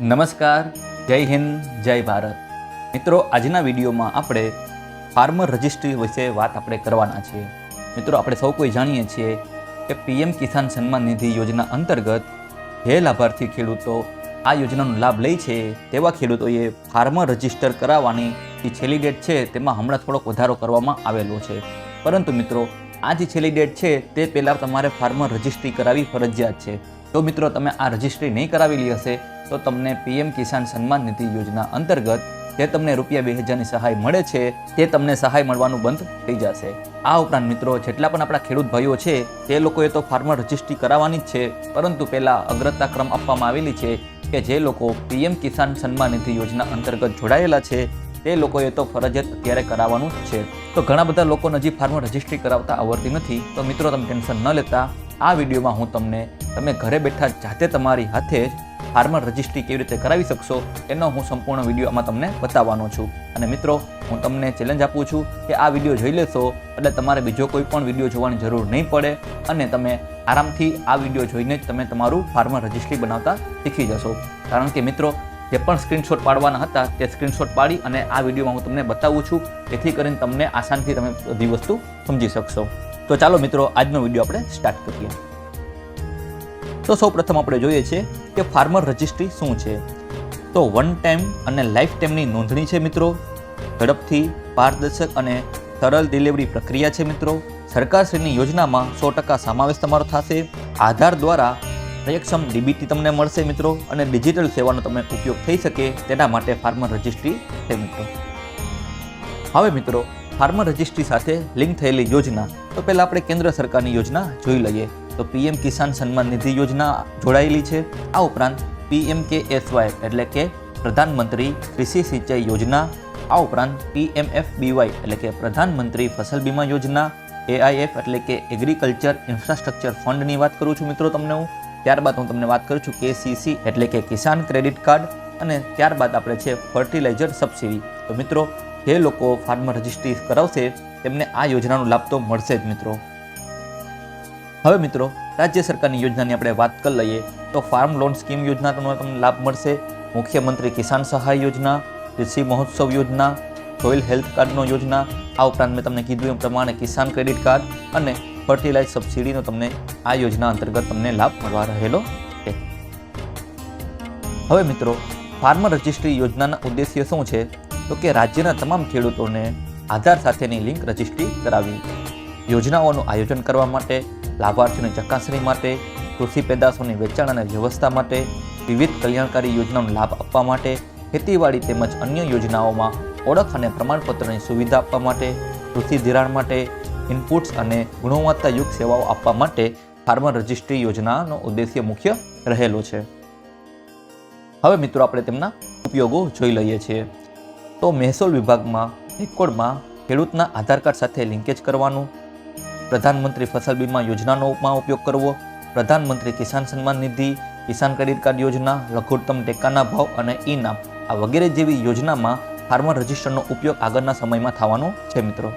નમસ્કાર, જય હિન્દ, જય ભારત. મિત્રો, આજના વિડીયોમાં આપણે ફાર્મર રજિસ્ટ્રી વિશે વાત આપણે કરવાના છીએ. મિત્રો, આપણે સૌ કોઈ જાણીએ છીએ કે પીએમ કિસાન સન્માન નિધિ યોજના અંતર્ગત જે લાભાર્થી ખેડૂતો આ યોજનાનો લાભ લે છે, તેવા ખેડૂતોએ ફાર્મર રજિસ્ટર કરાવવાની જે છેલ્લી ડેટ છે, તેમાં હમણાં થોડોક વધારો કરવામાં આવેલો છે. પરંતુ મિત્રો, આ જે છેલ્લી ડેટ છે, તે પહેલાં તમારે ફાર્મર રજિસ્ટ્રી કરાવવી ફરજિયાત છે. તો મિત્રો, તમે આ રજિસ્ટ્રી નહીં કરાવેલી હશે, તો તમને પીએમ કિસાન સન્માન નિધિ યોજના અંતર્ગત જે તમને રૂપિયા બે હજારની સહાય મળે છે, તે તમને સહાય મળવાનું બંધ થઈ જશે. આ ઉપરાંત મિત્રો, જેટલા પણ આપણા ખેડૂત ભાઈઓ છે, તે લોકોએ તો ફાર્મર રજિસ્ટ્રી કરાવવાની જ છે, પરંતુ પહેલાં અગ્રતા ક્રમ આપવામાં આવેલી છે કે જે લોકો પીએમ કિસાન સન્માન નિધિ યોજના અંતર્ગત જોડાયેલા છે તે લોકોએ તો ફરજિયાત અત્યારે કરાવવાનું છે. તો ઘણા બધા લોકો હજી ફાર્મર રજિસ્ટ્રી કરાવતા આવડતી નથી. તો મિત્રો, તમે ટેન્શન ન લેતા. આ વિડીયોમાં હું તમને, તમે ઘરે બેઠા જાતે તમારી હાથે જ ફાર્મર રજિસ્ટ્રી કેવી રીતે કરાવી શકશો, એનો હું સંપૂર્ણ વીડિયો આમાં તમને બતાવવાનો છું. અને મિત્રો, હું તમને ચેલેન્જ આપું છું કે આ વીડિયો જોઈ લેશો, એટલે તમારે બીજો કોઈ પણ વીડિયો જોવાની જરૂર નહીં પડે. અને તમે આરામથી આ વીડિયો જોઈને જ તમે તમારું ફાર્મર રજિસ્ટ્રી બનાવતા શીખી જશો. કારણ કે મિત્રો જે પણ સ્ક્રીનશોટ પાડવાના હતા તે સ્ક્રીનશોટ પાડી અને આ વિડીયોમાં હું તમને બતાવું છું. જેથી કરીને તમને આસાનથી તમે બધી વસ્તુ સમજી શકશો. તો ચાલો મિત્રો, આજનો વીડિયો આપણે સ્ટાર્ટ કરીએ. તો સૌ પ્રથમ આપણે જોઈએ છીએ કે ફાર્મર રજિસ્ટ્રી શું છે? તો વન ટાઈમ અને લાઈફ ટાઈમની નોંધણી છે મિત્રો. ઝડપથી પારદર્શક અને સરળ ડિલિવરી પ્રક્રિયા છે મિત્રો. સરકારશ્રીની યોજનામાં સો ટકા સમાવેશ તમારો થશે. આધાર દ્વારા કાર્યક્ષમ ડીબીટી તમને મળશે મિત્રો. અને ડિજિટલ સેવાનો તમે ઉપયોગ થઈ શકે તેના માટે ફાર્મર રજિસ્ટ્રી છે મિત્રો. હવે મિત્રો, ફાર્મર રજિસ્ટ્રી સાથે લિંક થયેલી યોજના. તો પહેલાં આપણે કેન્દ્ર સરકારની યોજના જોઈ લઈએ. તો પીએમ કિસાન સન્માન નિધિ યોજના જોડાયેલી છે. આ ઉપરાંત પીએમ કે એસવાય એટલે કે પ્રધાનમંત્રી કૃષિ સિંચાઈ યોજના. આ ઉપરાંત પીએમએફ બીવાય એટલે કે પ્રધાનમંત્રી ફસલ બીમા યોજના. એઆઈએફ એટલે કે એગ્રીકલ્ચર ઇન્ફ્રાસ્ટ્રક્ચર ફંડની વાત કરું છું મિત્રો તમને હું. ત્યારબાદ હું તમને વાત કરું છું કેસીસી, એટલે કે કિસાન ક્રેડિટ કાર્ડ અને ત્યારબાદ આપણે છે ફર્ટિલાઇઝર સબસિડી. તો મિત્રો, જે લોકો ફાર્મર રજિસ્ટ્રી કરાવશે, તેમને આ યોજનાનો લાભ તો મળશે જ મિત્રો. હવે મિત્રો, રાજ્ય સરકારની યોજનાની આપણે વાત કરી લઈએ, તો ફાર્મ લોન સ્કીમ યોજના તમને લાભ મળશે. મુખ્યમંત્રી કિસાન સહાય યોજના, કૃષિ મહોત્સવ યોજના, સોઇલ હેલ્થ કાર્ડનો યોજના. આ ઉપરાંત મેં તમને કીધું એમ પ્રમાણે કિસાન ક્રેડિટ કાર્ડ અને ફર્ટિલાઇઝ સબસિડીનો તમને આ યોજના અંતર્ગત તમને લાભ મળવા રહેલો છે. હવે મિત્રો ફાર્મર રજિસ્ટ્રી યોજનાના ઉદ્દેશ્ય શું છે? તો કે રાજ્યના તમામ ખેડૂતોને આધાર સાથેની લિંક રજિસ્ટ્રી કરાવી. યોજનાઓનું આયોજન કરવા માટે, લાભાર્થીઓની ચકાસણી માટે, કૃષિ પેદાશોની વેચાણ અને વ્યવસ્થા માટે, વિવિધ કલ્યાણકારી યોજનાનો લાભ આપવા માટે, ખેતીવાડી તેમજ અન્ય યોજનાઓમાં ઓળખ અને પ્રમાણપત્રની સુવિધા આપવા માટે, કૃષિ ધિરાણ માટે ઇનપુટ્સ અને ગુણવત્તાયુક્ત સેવાઓ આપવા માટે ફાર્મર રજિસ્ટ્રી યોજનાનો ઉદ્દેશ્ય મુખ્ય રહેલો છે. હવે મિત્રો આપણે તેમના ઉપયોગો જોઈ લઈએ છીએ. તો મહેસૂલ વિભાગમાં રેકોર્ડમાં ખેડૂતના આધાર કાર્ડ સાથે લિંકેજ કરવાનું, પ્રધાનમંત્રી ફસલ બીમા યોજનાનો ઉપયોગ કરવો, પ્રધાનમંત્રી કિસાન સન્માન નિધિ, કિસાન ક્રેડિટ કાર્ડ યોજના, લઘુત્તમ ટેકાના ભાવ અને ઇનામ આ વગેરે જેવી યોજનામાં ફાર્મર રજિસ્ટરનો ઉપયોગ આગળના સમયમાં થવાનો છે મિત્રો.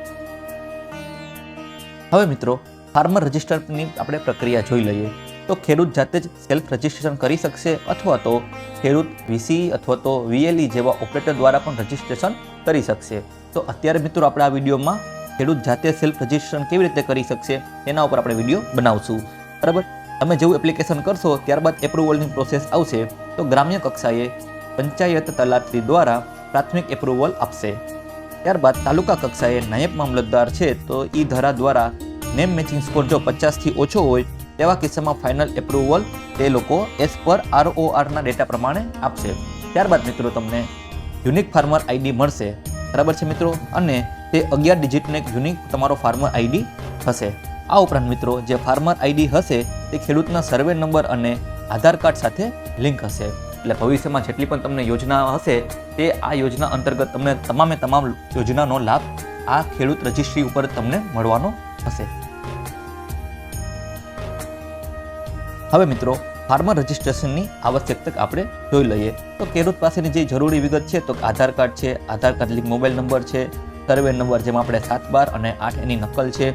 હવે મિત્રો ફાર્મર રજિસ્ટરની આપણે પ્રક્રિયા જોઈ લઈએ. તો ખેડૂત જાતે જ સેલ્ફ રજિસ્ટ્રેશન કરી શકશે અથવા તો ખેડૂત વીસી અથવા તો વીએલઈ જેવા ઓપરેટર દ્વારા પણ રજિસ્ટ્રેશન કરી શકશે. તો અત્યારે મિત્રો આપણે આ વિડીયોમાં ખેડૂત જાતે સેલ્ફ રજિસ્ટ્રેશન કેવી રીતે કરી શકશે તેના ઉપર આપણે વીડિયો બનાવશું. બરાબર? તમે જેવું એપ્લિકેશન કરશો, ત્યારબાદ એપ્રુવલની પ્રોસેસ આવશે. તો ગ્રામ્ય કક્ષાએ પંચાયત તલાટી દ્વારા પ્રાથમિક એપ્રુવલ આપશે. ત્યારબાદ તાલુકા કક્ષાએ નાયબ મામલતદાર છે તો ઈ ધારા દ્વારા નેમ મેચિંગ સ્કોર જો પચાસથી ઓછો હોય તેવા કિસ્સામાં ફાઇનલ એપ્રુવલ તે લોકો એસ પર આરઓઆરના ડેટા પ્રમાણે આપશે. ત્યારબાદ મિત્રો તમને યુનિક ફાર્મર આઈડી મળશે. બરાબર છે મિત્રો? અને તે અગિયાર ડિજિટનો એક યુનિક તમારો ફાર્મર આઈડી હશે. આ ઉપરાંત મિત્રો જે ફાર્મર આઈડી હશે તે ખેડૂતના સર્વે નંબર અને આધાર કાર્ડ સાથે લિંક હશે. એટલે ભવિષ્યમાં જેટલી પણ તમને યોજના હશે, તે આ યોજના અંતર્ગત તમને તમામે તમામ યોજનાનો લાભ આ ખેડૂત રજિસ્ટ્રી ઉપર તમને મળવાનો હશે હવે મિત્રો, ફાર્મર રજિસ્ટ્રેશનની આવશ્યકતા આપણે જોઈ લઈએ. તો ખેડૂત પાસેની જે જરૂરી વિગત છે, તો આધાર કાર્ડ છે, Aadhaar card link mobile number છે, સર્વે નંબર જેમાં આપણે સાત બાર અને આઠ એની નકલ છે.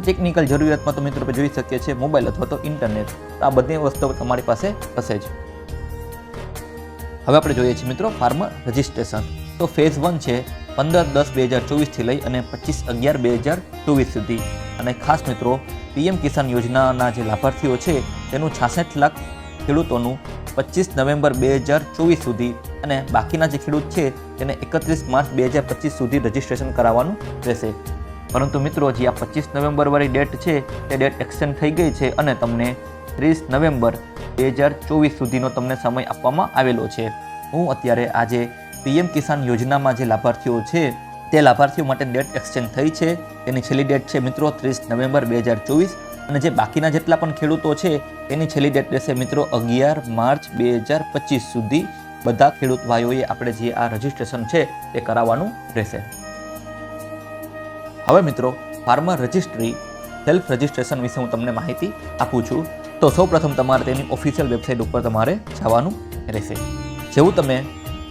ટેકનિકલ જરૂરિયાતમાં તો મિત્રો જોઈ શકીએ છીએ મોબાઈલ અથવા તો ઇન્ટરનેટ. આ બધી વસ્તુઓ તમારી પાસે હશે જ. હવે આપણે જોઈએ છીએ મિત્રો ફાર્મ રજિસ્ટ્રેશન. તો ફેઝ વન છે પંદર દસ બે હજાર ચોવીસથી લઈ અને પચીસ અગિયાર બે હજાર ચોવીસ સુધી. અને ખાસ મિત્રો, પીએમ કિસાન યોજનાના જે લાભાર્થીઓ છે, તેનું છાસઠ લાખ ખેડૂતોનું પચીસ નવેમ્બર બે હજાર ચોવીસ સુધી અને બાકીના જે ખેડૂત છે, તેને એકત્રીસ માર્ચ બે હજાર પચીસ સુધી રજિસ્ટ્રેશન કરાવવાનું રહેશે. પરંતુ મિત્રો જે આ પચીસ નવેમ્બર વાળી ડેટ છે, તે ડેટ એક્સટેન્ડ થઈ ગઈ છે અને તમને ત્રીસ નવેમ્બર બે હજાર ચોવીસ સુધીનો તમને સમય આપવામાં આવેલો છે. હું અત્યારે આજે પીએમ કિસાન યોજનામાં જે લાભાર્થીઓ છે, તે લાભાર્થીઓ માટે ડેટ એક્સચેન્જ થઈ છે. તેની છેલ્લી ડેટ છે મિત્રો ત્રીસ નવેમ્બર બે હજાર ચોવીસ. અને જે બાકીના જેટલા પણ ખેડૂતો છે તેની છેલ્લી ડેટ રહેશે મિત્રો અગિયાર માર્ચ બે હજાર પચીસ સુધી. બધા ખેડૂત ભાઈઓએ આપણે જે આ રજિસ્ટ્રેશન છે, તે કરાવવાનું રહેશે. હવે મિત્રો, ફાર્મર રજિસ્ટ્રી, સેલ્ફ રજિસ્ટ્રેશન વિશે હું તમને માહિતી આપું છું. તો સૌપ્રથમ તમારે તેની ઓફિશિયલ વેબસાઇટ ઉપર તમારે જવાનું રહેશે. જેવું તમે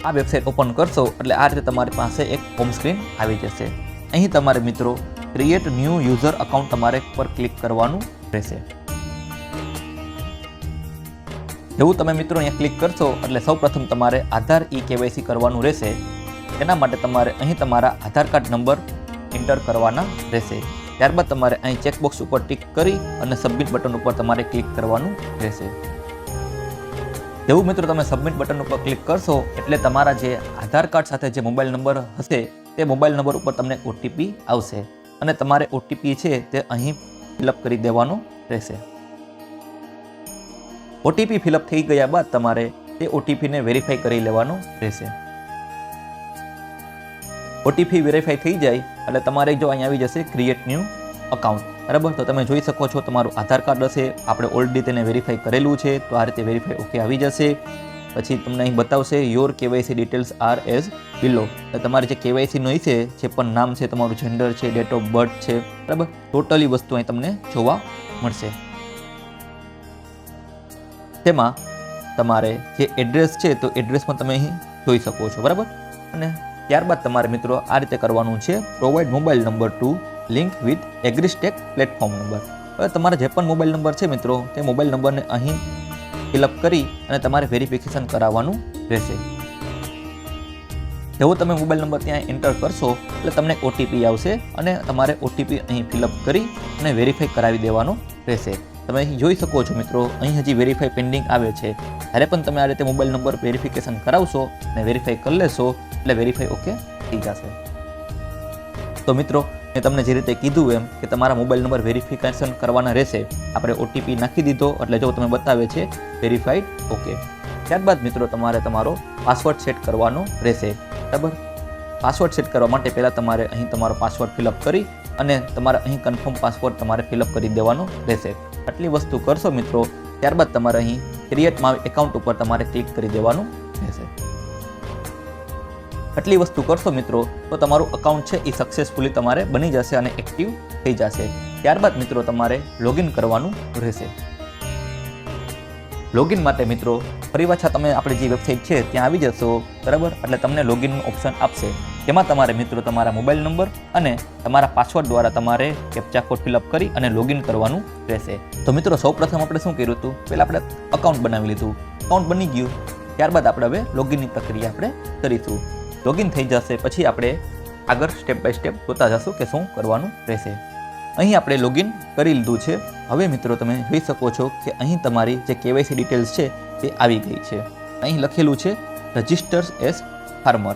આ વેબસાઇટ ઓપન કરશો, એટલે આ રીતે તમારી પાસે એક હોમ સ્ક્રીન આવી જશે. અહીં તમારે મિત્રો ક્રિએટ ન્યૂ યુઝર અકાઉન્ટ તમારે પર ક્લિક કરવાનું રહેશે. જેવું તમે મિત્રો અહીંયા ક્લિક કરશો, એટલે સૌપ્રથમ તમારે આધાર ઈ કેવાયસી કરવાનું રહેશે. એના માટે તમારે અહીં તમારા આધાર કાર્ડ નંબર એન્ટર કરવાના રહેશે. ત્યારબાદ તમારે અહીં ચેકબોક્સ ઉપર ટિક કરી અને સબમિટ બટન ઉપર તમારે ક્લિક કરવાનું રહેશે. જેવું મિત્રો તમે સબમિટ બટન ઉપર ક્લિક કરશો એટલે તમારા જે આધાર કાર્ડ સાથે જે મોબાઈલ નંબર હશે, તે મોબાઈલ નંબર ઉપર તમને ઓટીપી આવશે અને તમારે ઓટીપી છે તે અહીં ફિલઅપ કરી દેવાનો રહેશે. ઓટીપી ફિલઅપ થઈ ગયા બાદ તમારે તે ઓટીપીને વેરીફાઈ કરી લેવાનો રહેશે. ઓટીપી વેરીફાઈ થઈ જાય, એટલે તમારે જો અહીં આવી જશે ક્રિએટ ન્યૂ અકાઉન્ટ બરાબર? તો તમે જોઈ શકો છો, તમારું આધાર કાર્ડ હશે, આપણે ઓલરેડી તેને વેરીફાઈ કરેલું છે, તો આ રીતે વેરીફાઈ ઓકે આવી જશે. પછી તમને અહીં બતાવશે your KYC details are as below તમારે જે કેવાયસીનું છે, જે પણ નામ છે, તમારું જેન્ડર છે ડેટ ઓફ બર્થ છે, બરાબર? ટોટલી વસ્તુ અહીં તમને જોવા મળશે. તેમાં તમારે જે એડ્રેસ છે, તો એડ્રેસ પણ તમે અહીં જોઈ શકો છો, બરાબર? અને ત્યારબાદ તમારે મિત્રો આ રીતે કરવાનું છે. Provide mobile number to link with AgriStack platform number હવે તમારા જે પણ મોબાઈલ નંબર છે મિત્રો, તે મોબાઈલ નંબરને અહીં ફિલઅપ કરી અને તમારે વેરિફિકેશન કરાવવાનું રહેશે. જેવો તમે મોબાઈલ નંબર ત્યાં એન્ટર કરશો, એટલે તમને ઓટીપી આવશે અને તમારે ઓટીપી અહીં ફિલઅપ કરી અને વેરીફાઈ કરાવી દેવાનો રહેશે. તમે અહીં જોઈ શકો છો મિત્રો, અહીં હજી વેરીફાઈ પેન્ડિંગ આવે છે. જ્યારે પણ તમે આ રીતે મોબાઈલ નંબર વેરિફિકેશન કરાવશો અને વેરીફાઈ કરી લેશો, એટલે વેરીફાઈ ઓકે થઈ જશે. તો મિત્રો, મેં તમને જે રીતે કીધું એમ કે તમારા મોબાઈલ નંબર વેરિફિકેશન કરવાના રહેશે, આપણે ઓટીપી નાખી દીધો, એટલે જો તમે બતાવે છે વેરીફાઈડ ઓકે ત્યારબાદ મિત્રો, તમારે તમારો પાસવર્ડ સેટ કરવાનો રહેશે. બરાબર? પાસવર્ડ સેટ કરવા માટે પહેલાં તમારે અહીં તમારો પાસવર્ડ ફિલઅપ કરી અને તમારે અહીં કન્ફર્મ પાસપોર્ટ તમારે ફિલઅપ કરી દેવાનો રહેશે. આટલી વસ્તુ કરશો મિત્રો, ત્યારબાદ તમારે અહીં ક્રિએટ માય એકાઉન્ટ ઉપર તમારે ક્લિક કરી દેવાનું રહેશે. આટલી વસ્તુ કરશો મિત્રો, તો તમારું અકાઉન્ટ છે એ સક્સેસફુલી તમારે બની જશે અને એક્ટિવ થઈ જશે. ત્યારબાદ મિત્રો તમારે લોગિન કરવાનું રહેશે. લોગિન માટે મિત્રો, ફરી પાછા તમે આપણી જે વેબસાઇટ છે ત્યાં આવી જશો, બરાબર? એટલે તમને લોગિનનું ઓપ્શન આપશે. તેમાં તમારે મિત્રો તમારા મોબાઈલ નંબર અને તમારા પાસવર્ડ દ્વારા તમારે કેપ્ચા કોડ ફિલઅપ કરી અને લોગિન કરવાનું રહેશે. તો મિત્રો સૌપ્રથમ આપણે શું કર્યું હતું? પહેલાં આપણે અકાઉન્ટ બનાવી લીધું. અકાઉન્ટ બની ગયું. ત્યારબાદ આપણે હવે લોગિનની પ્રક્રિયા આપણે કરીશું. લોગિન થઈ જશે પછી આપણે આગળ સ્ટેપ બાય સ્ટેપ જોતા જશું કે શું કરવાનું રહેશે. અહીં આપણે લોગિન કરી લીધું છે. હવે મિત્રો તમે જોઈ શકો છો કે અહીં તમારી જે કેવાયસી ડિટેલ્સ છે તે આવી ગઈ છે. અહીં લખેલું છે રજિસ્ટર્સ એઝ ફાર્મર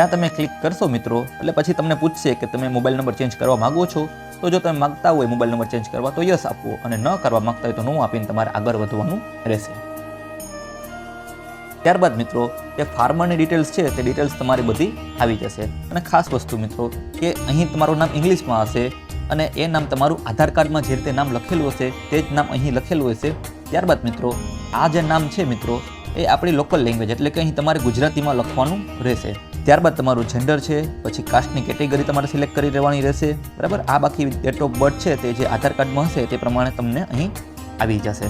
ત્યાં તમે ક્લિક કરશો મિત્રો, એટલે પછી તમને પૂછશે કે તમે મોબાઈલ નંબર ચેન્જ કરવા માંગો છો. તો જો તમે માગતા હોય મોબાઈલ નંબર ચેન્જ કરવા, તો યસ આપવો અને ન કરવા માગતા હોય તો નો આપીને તમારે આગળ વધવાનું રહેશે. ત્યારબાદ મિત્રો, જે ફાર્મરની ડિટેલ્સ છે, તે ડિટેલ્સ તમારી બધી આવી જશે. અને ખાસ વસ્તુ મિત્રો, કે અહીં તમારું નામ ઇંગ્લિશમાં હશે અને એ નામ તમારું આધાર કાર્ડમાં જે રીતે નામ લખેલું હશે, તે જ નામ અહીં લખેલું હશે. ત્યારબાદ મિત્રો, આ જે નામ છે મિત્રો, એ આપણી લોકલ લેંગ્વેજ એટલે કે અહીં તમારે ગુજરાતીમાં લખવાનું રહેશે. ત્યારબાદ તમારું જેન્ડર છે, પછી કાસ્ટની કેટેગરી તમારે સિલેક્ટ કરી લેવાની રહેશે. બરાબર? આ બાકી ડેટ ઓફ બર્થ છે, તે જે આધાર કાર્ડમાં હશે, તે પ્રમાણે તમને અહીં આવી જશે.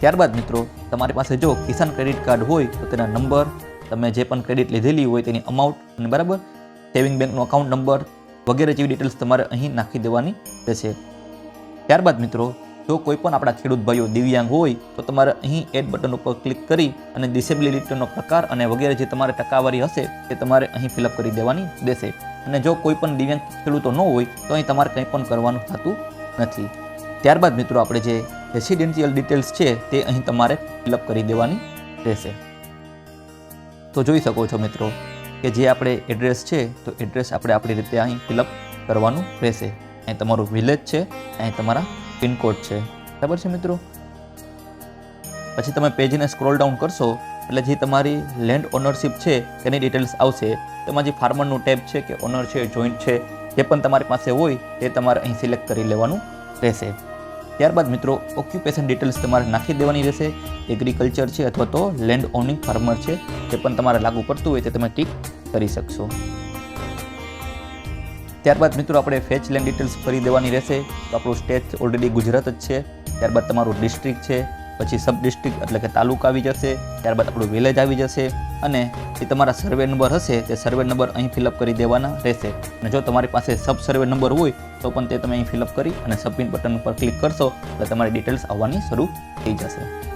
ત્યારબાદ મિત્રો, તમારી પાસે જો કિસાન ક્રેડિટ કાર્ડ હોય, તો તેના નંબર તમે જે પણ ક્રેડિટ લીધેલી હોય તેની અમાઉન્ટ અને બરાબર? સેવિંગ બેંકનો અકાઉન્ટ નંબર વગેરે જેવી ડિટેલ્સ તમારે અહીં નાખી દેવાની રહેશે. ત્યારબાદ મિત્રો જો કોઈ પણ આપણા ખેડૂત ભાઈઓ દિવ્યાંગ હોય, તો તમારે અહીં એડ બટન ઉપર ક્લિક કરી અને ડિસેબિલિટીનો પ્રકાર અને વગેરે જે તમારે ટકાવારી હશે, તે તમારે અહીં ફિલઅપ કરી દેવાની દેશે. અને જો કોઈ પણ દિવ્યાંગ ખેડૂતો ન હોય, તો અહીં તમારે કંઈ પણ કરવાનું થતું નથી. ત્યારબાદ મિત્રો આપણે જે રેસિડેન્શિયલ ડિટેલ્સ છે, તે અહીં તમારે ફિલઅપ કરી દેવાની રહેશે. તો જોઈ શકો છો મિત્રો કે જે આપણે એડ્રેસ છે, તો એડ્રેસ આપણે આપણી રીતે અહીં ફિલઅપ કરવાનું રહેશે. અહીં તમારું વિલેજ છે, અહીં તમારા પિનકોડ છે. બરાબર છે મિત્રો? પછી તમે પેજને સ્ક્રોલ ડાઉન કરશો, એટલે જે તમારી લેન્ડ ઓનરશિપ છે, તેની ડિટેલ્સ આવશે. તેમાં જે ફાર્મરનું ટેબ છે કે ઓનર છે, જોઈન્ટ છે, જે પણ તમારી પાસે હોય, તે તમારે અહીં સિલેક્ટ કરી લેવાનું રહેશે. ત્યારબાદ મિત્રો, ઓક્યુપેશન ડિટેલ્સ તમારે નાખી દેવાની રહેશે. એગ્રીકલ્ચર છે અથવા તો લેન્ડ ઓનિંગ ફાર્મર છે, જે પણ તમારે લાગુ પડતું હોય તે તમે ટીક કરી શકશો. ત્યારબાદ મિત્રો આપણે ફેચ લેન્ડ ડિટેલ્સ ફરી દેવાની રહેશે. તો આપણું સ્ટેટ ઓલરેડી ગુજરાત જ છે. ત્યારબાદ તમારું ડિસ્ટ્રિક્ટ છે. પછી સબ ડિસ્ટ્રિક્ટ એટલે કે તાલુકા આવી જશે. ત્યારબાદ આપણું વિલેજ આવી જશે. અને જે તમારા સર્વે નંબર હશે, તે સર્વે નંબર અહીં ફિલઅપ કરી દેવાના રહેશે. અને જો તમારી પાસે સબ સર્વે નંબર હોય, તો પણ તે તમે અહીં ફિલઅપ કરી અને સબમિટ બટન ઉપર ક્લિક કરશો એટલે તમારી ડિટેલ્સ આવવાની શરૂ થઈ જશે.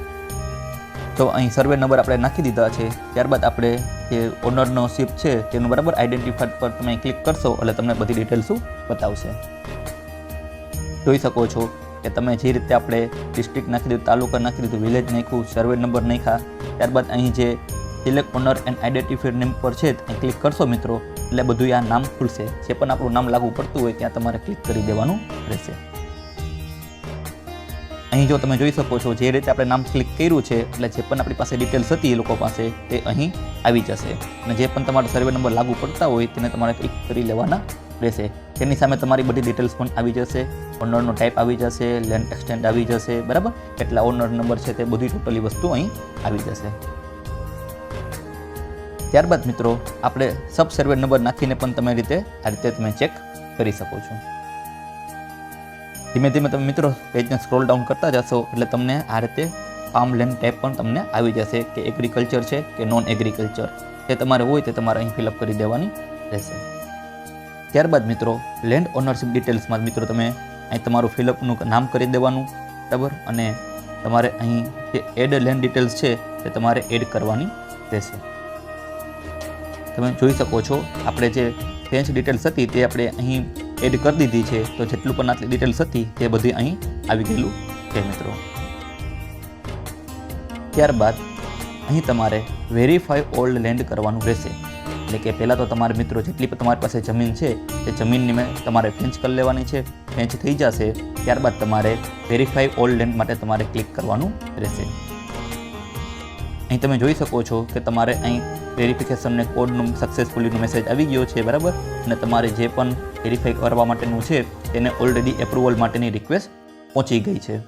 તો અહીં સર્વે નંબર આપણે નાખી દીધા છે. ત્યારબાદ આપણે જે ઓનરનો શિપ છે, તેનું બરાબર આઈડેન્ટિફાઈડ પર તમે ક્લિક કરશો, એટલે તમને બધી ડિટેલ્સો બતાવશે. જોઈ શકો છો કે તમે જે રીતે આપણે ડિસ્ટ્રિક્ટ નાખી દીધું, તાલુકા નાખી દીધું વિલેજ નાખ્યું સર્વે નંબર નાખ્યા, ત્યારબાદ અહીં જે select owner and identified name પર છે ત્યાં ક્લિક કરશો મિત્રો, એટલે બધું આ નામ ખુલશે. જે પણ આપણું નામ લાગુ પડતું હોય, ત્યાં તમારે ક્લિક કરી દેવાનું રહેશે. અહીં જો તમે જોઈ શકો છો, જે રીતે આપણે નામ ક્લિક કર્યું છે, એટલે જે પણ આપણી પાસે ડિટેલ્સ હતી એ લોકો પાસે તે અહીં આવી જશે. અને જે પણ તમારો સર્વે નંબર લાગુ પડતા હોય, તેને તમારે ક્લિક કરી લેવાના રહેશે. તેની સામે તમારી બધી ડિટેલ્સ પણ આવી જશે. ઓનરનો ટાઈપ આવી જશે લેન્ડ એક્સટેન્ડ આવી જશે, બરાબર? એટલા ઓનર નંબર છે તે બધી ટોટલી વસ્તુ અહીં આવી જશે. ત્યારબાદ મિત્રો, આપણે સબ સર્વે નંબર નાખીને પણ તમે રીતે આ રીતે તમે ચેક કરી શકો છો. ધીમે ધીમે તમે મિત્રો પેજને સ્ક્રોલ ડાઉન કરતા જશો એટલે તમને આ રીતે ફાર્મ લેન્ડ ટેપ પણ તમને આવી જશે કે એગ્રીકલ્ચર છે કે નોન એગ્રીકલ્ચર તે તમારે હોય તે તમારે અહીં ફિલઅપ કરી દેવાની રહેશે. ત્યારબાદ મિત્રો લેન્ડ ઓનરશિપ ડિટેલ્સમાં મિત્રો તમે અહીં તમારું ફિલઅપનું નામ કરી દેવાનું, બરાબર? અને તમારે અહીં જે એડ લેન્ડ ડિટેલ્સ છે તે તમારે એડ કરવાની રહેશે. તમે જોઈ શકો છો, આપણે જે ફેન્સ ડિટેલ્સ હતી તે આપણે અહીં એડ કરી દીધી છે. તો જેટલું પણ આટલી ડિટેલ્સ હતી તે બધી અહીં આવી ગયેલું છે મિત્રો. ત્યારબાદ અહીં તમારે વેરીફાઈ ઓલ્ડ લેન્ડ કરવાનું રહેશે. એટલે કે પહેલાં તો તમારે મિત્રો જેટલી પણ તમારી પાસે જમીન છે, તે જમીનની મેં તમારે ફેંચ કરી લેવાની છે ફેંચ થઈ જશે. ત્યારબાદ તમારે વેરીફાઈ ઓલ્ડ લેન્ડ માટે તમારે ક્લિક કરવાનું રહેશે. અહીં તમે જોઈ શકો છો કે તમારે અહીં વેરિફિકેશનને કોડનું સક્સેસફુલીનો મેસેજ આવી ગયો છે, બરાબર? અને તમારે જે પણ વેરીફાઈ કરવા માટેનું છે, તેને ઓલરેડી એપ્રુવલ માટેની રિક્વેસ્ટ પહોંચી ગઈ છે.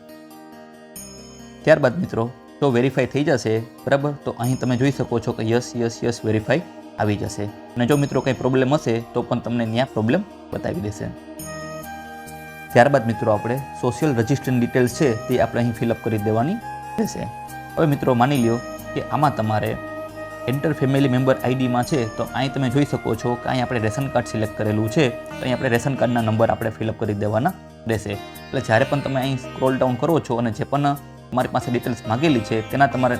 ત્યારબાદ મિત્રો જો વેરીફાઈ થઈ જશે, બરાબર? તો અહીં તમે જોઈ શકો છો કે યસ યસ યસ વેરીફાઈ આવી જશે. અને જો મિત્રો કંઈ પ્રોબ્લેમ હશે, તો પણ તમને ત્યાં પ્રોબ્લેમ બતાવી દેશે. ત્યારબાદ મિત્રો આપણે સોશિયલ રજિસ્ટ્રેશન ડિટેલ્સ છે, તે આપણે અહીં ફિલઅપ કરી દેવાની રહેશે. હવે મિત્રો માની લ્યો કે આમાં તમારે એન્ટર ફેમિલી મેમ્બર આઈડીમાં છે, તો અહીં તમે જોઈ શકો છો કે અહીં આપણે રેશન કાર્ડ સિલેક્ટ કરેલું છે. તો અહીં આપણે રેશન કાર્ડના નંબર આપણે ફિલઅપ કરી દેવાના રહેશે. એટલે જ્યારે પણ તમે અહીં સ્ક્રોલ ડાઉન કરો છો અને જે પણ તમારી પાસે ડિટેલ્સ માગેલી છે, તેના તમારે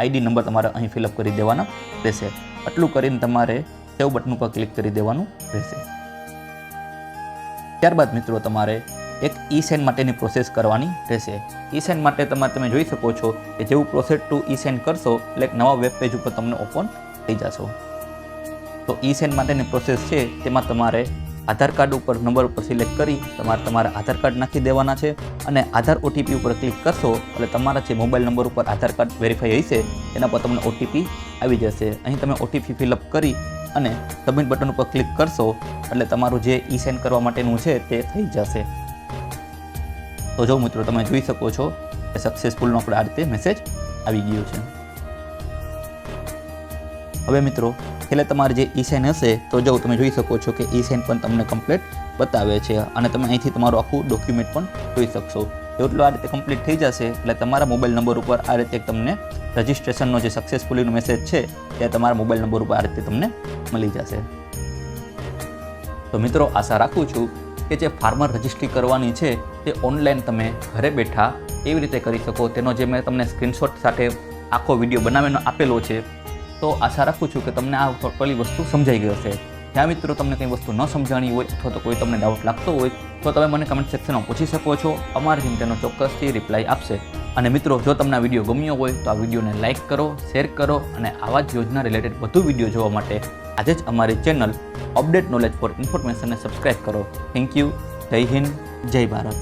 આઈડી નંબર તમારે અહીં ફિલઅપ કરી દેવાના રહેશે. આટલું કરીને તમારે સેવ બટન ઉપર ક્લિક કરી દેવાનું રહેશે. ત્યારબાદ મિત્રો તમારે એક ઈ સેન્ડ માટેની પ્રોસેસ કરવાની રહેશે. ઈ સેન્ડ માટે તમારે તમે જોઈ શકો છો કે જેવું પ્રોસેસ ટુ ઈ સેન્ડ કરશો, એટલે એક નવા વેબ પેજ ઉપર તમને ઓપન થઈ જશો. તો ઈ સેન્ડ માટેની પ્રોસેસ છે, તેમાં તમારે આધાર કાર્ડ ઉપર નંબર ઉપર સિલેક્ટ કરી, તમારે તમારા આધાર કાર્ડ નાખી દેવાના છે અને આધાર ઓટીપી ઉપર ક્લિક કરશો, એટલે તમારા જે મોબાઈલ નંબર ઉપર આધાર કાર્ડ વેરીફાઈ હશે, એના પર તમને ઓટીપી આવી જશે. અહીં તમે ઓટીપી ફિલઅપ કરી અને સબમિટ બટન ઉપર ક્લિક કરશો, એટલે તમારું જે ઈ સેન્ડ કરવા માટેનું છે તે થઈ જશે. તો જો મિત્રો તમે જોઈ શકો છો કે સક્સેસફુલનો આપણે આ રીતે મેસેજ આવી ગયો છે. હવે મિત્રો એટલે તમારે જે ઈ સાઇન હશે, તો જો તમે જોઈ શકો છો કે ઈ સાઇન પણ તમને કમ્પ્લીટ બતાવે છે અને તમે અહીંથી તમારું આખું ડોક્યુમેન્ટ પણ જોઈ શકશો. એટલું આ રીતે કમ્પ્લીટ થઈ જશે, એટલે તમારા મોબાઈલ નંબર ઉપર આ રીતે તમને રજિસ્ટ્રેશનનો જે સક્સેસફુલીનો મેસેજ છે તે તમારા મોબાઈલ નંબર ઉપર આ રીતે તમને મળી જશે. તો મિત્રો, આશા રાખું છું કે જે ફાર્મર રજિસ્ટ્રી કરવાની છે, તે ઓનલાઈન તમે ઘરે બેઠા એવી રીતે કરી શકો. તેનો જે મેં તમને સ્ક્રીનશોટ સાથે આખો વીડિયો બનાવીને આપેલો છે, તો આશા રાખું છું કે તમને આ ટોટલી વસ્તુ સમજાઈ ગઈ હશે. જ્યાં મિત્રો તમને કંઈ વસ્તુ ન સમજાણી હોય અથવા તો કોઈ તમને ડાઉટ લાગતો હોય, તો તમે મને કમેન્ટ સેક્શનમાં પૂછી શકો છો. અમારી ટીમ તેનો ચોક્કસથી રિપ્લાય આપશે. અને મિત્રો, જો તમને આ વીડિયો ગમ્યો હોય, તો આ વિડીયોને લાઇક કરો શેર કરો અને આવા જ યોજના રિલેટેડ વધુ વીડિયો જોવા માટે આજે જ અમારી ચેનલ અપડેટ નોલેજ ફોર ઇન્ફોર્મેશનને સબસ્ક્રાઇબ કરો. થેન્ક યુ જય હિન્દ, જય ભારત.